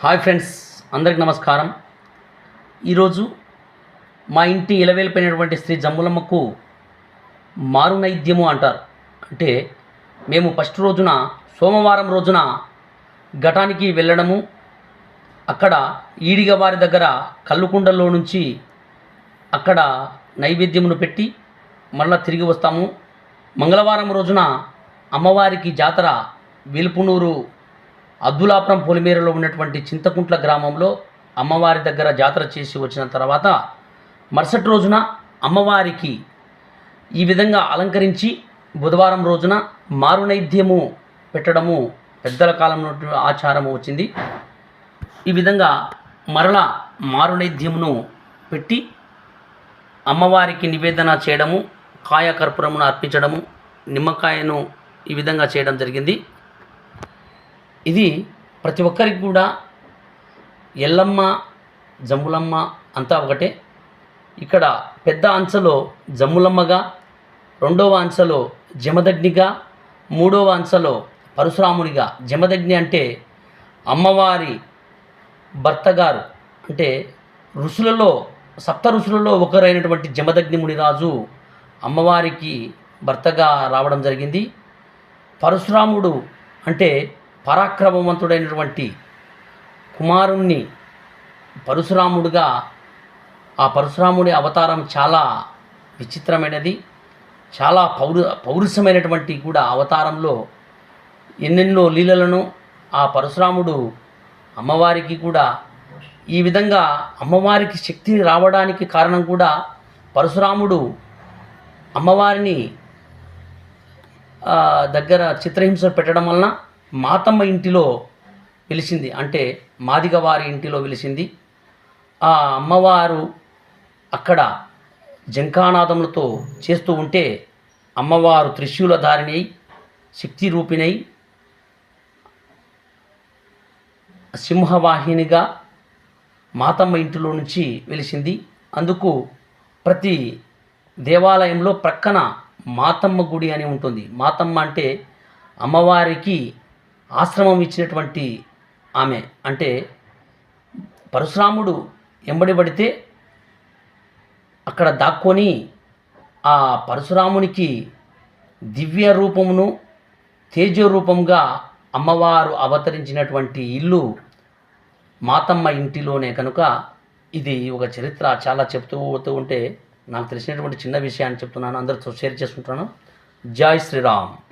Hi friends అందరికి నమస్కారం. ఈరోజు మా ఇంటి ఇలవేలిపోయినటువంటి శ్రీ జమ్ములమ్మకు మారు నైద్యము అంటారు. అంటే మేము ఫస్ట్ రోజున సోమవారం రోజున ఘటానికి వెళ్ళడము అక్కడ ఈడిగ వారి దగ్గర కల్లుకుండలో నుంచి అక్కడ నైవేద్యమును పెట్టి మళ్ళా తిరిగి వస్తాము. మంగళవారం రోజున అమ్మవారికి జాతర వెలుపునూరు అద్దులాపురం పొలిమేరలో ఉన్నటువంటి చింతకుంట్ల గ్రామంలో అమ్మవారి దగ్గర జాతర చేసి వచ్చిన తర్వాత మరుసటి రోజున అమ్మవారికి ఈ విధంగా అలంకరించి బుధవారం రోజున మారునైద్యము పెట్టడము పెద్దల కాలంలో ఆచారము వచ్చింది. ఈ విధంగా మరల మారునైద్యమును పెట్టి అమ్మవారికి నివేదన చేయడము కాయ కర్పూరమును అర్పించడము నిమ్మకాయను ఈ విధంగా చేయడం జరిగింది. ఇది ప్రతి ఒక్కరికి కూడా ఎల్లమ్మ జమ్ములమ్మ అంతా ఒకటే. ఇక్కడ పెద్ద అంచెలో జమ్ములమ్మగా రెండవ అంచెలో జమదగ్నిగా మూడవ అంచెలో పరశురామునిగా. జమదగ్ని అంటే అమ్మవారి భర్తగారు అంటే ఋషులలో సప్త ఋషులలో ఒకరైనటువంటి జమదగ్ని మునిరాజు అమ్మవారికి భర్తగా రావడం జరిగింది. పరశురాముడు అంటే పరాక్రమవంతుడైనటువంటి కుమారుణ్ణి పరశురాముడుగా ఆ పరశురాముడి అవతారం చాలా విచిత్రమైనది చాలా పౌరు పౌరుషమైనటువంటి కూడా అవతారంలో ఎన్నెన్నో లీలలను ఆ పరశురాముడు అమ్మవారికి కూడా ఈ విధంగా అమ్మవారికి శక్తి రావడానికి కారణం కూడా పరశురాముడు అమ్మవారిని దగ్గర చిత్రహింస పెట్టడం వలన మాతమ్మ ఇంటిలో వెలిసింది. అంటే మాదిగ వారి ఇంటిలో వెలిసింది. ఆ అమ్మవారు అక్కడ జంకానాదములతో చేస్తూ ఉంటే అమ్మవారు త్రిశూలధారిణి శక్తి రూపిణై సింహవాహినిగా మాతమ్మ ఇంటిలో నుంచి వెలిసింది. అందుకు ప్రతి దేవాలయంలో ప్రక్కన మాతమ్మ గుడి అని ఉంటుంది. మాతమ్మ అంటే అమ్మవారికి ఆశ్రమం ఇచ్చినటువంటి ఆమె. అంటే పరశురాముడు ఎంబడిబడితే అక్కడ దాక్కొని ఆ పరశురామునికి దివ్య రూపమును తేజరూపంగా అమ్మవారు అవతరించినటువంటి ఇల్లు మాతమ్మ ఇంటిలోనే కనుక ఇది ఒక చరిత్ర చాలా చెప్తూ పోతూ ఉంటే నాకు తెలిసినటువంటి చిన్న విషయాన్ని చెప్తున్నాను అందరితో షేర్ చేసుకుంటున్నాను జై శ్రీరామ్.